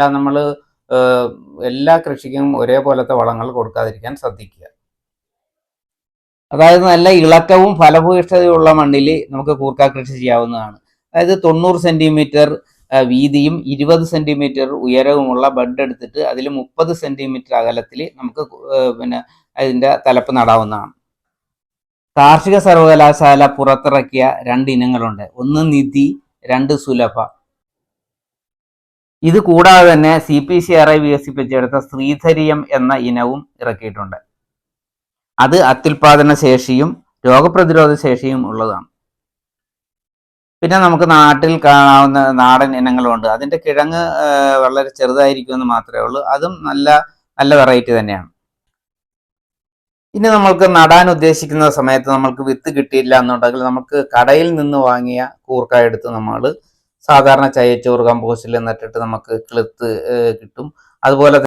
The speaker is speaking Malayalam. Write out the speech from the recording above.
അല്ല നമ്മൾ എല്ലാ കൃഷിക്കും ഒരേപോലത്തെ വളങ്ങൾ കൊടുക്കാതിരിക്കാൻ ശ്രദ്ധിക്കുക. അതായത് നല്ല ഇളക്കവും ഫലഭൂയിഷ്ഠതയുള്ള മണ്ണിൽ നമുക്ക് കൂർക്ക കൃഷി ചെയ്യാവുന്നതാണ്. അതായത് തൊണ്ണൂറ് സെന്റിമീറ്റർ വീതിയും ഇരുപത് സെന്റിമീറ്റർ ഉയരവുമുള്ള ബഡ് എടുത്തിട്ട് അതിൽ മുപ്പത് സെന്റിമീറ്റർ അകലത്തിൽ നമുക്ക് പിന്നെ അതിന്റെ തലപ്പ് നടാവുന്നതാണ്. കാർഷിക സർവകലാശാല പുറത്തിറക്കിയ രണ്ട് ഇനങ്ങളുണ്ട്. ഒന്ന് നിധി രണ്ട് സുലഭ. ഇത് കൂടാതെ തന്നെ C P C R I വികസിപ്പിച്ചെടുത്ത ശ്രീധരിയം എന്ന ഇനവും ഇറക്കിയിട്ടുണ്ട്. അത് അത്യുൽപാദന ശേഷിയും രോഗപ്രതിരോധ ശേഷിയും ഉള്ളതാണ്. പിന്നെ നമുക്ക് നാട്ടിൽ കാണാവുന്ന നാടൻ ഇനങ്ങളുണ്ട്. അതിന്റെ കിഴങ്ങ് വളരെ ചെറുതായിരിക്കുമെന്ന് മാത്രമേ ഉള്ളൂ. അതും നല്ല നല്ല വെറൈറ്റി തന്നെയാണ്. ഇനി നമ്മൾക്ക് നടാൻ ഉദ്ദേശിക്കുന്ന സമയത്ത് നമ്മൾക്ക് വിത്ത് കിട്ടിയില്ല എന്നുണ്ടെങ്കിൽ നമുക്ക് കടയിൽ നിന്ന് വാങ്ങിയ കൂർക്ക എടുത്ത് നമ്മൾ സാധാരണ ചയച്ചോറ് കമ്പോസ്റ്റിൽ നട്ടിട്ട് നമുക്ക് കിളുത്ത് കിട്ടും. അതുപോലെ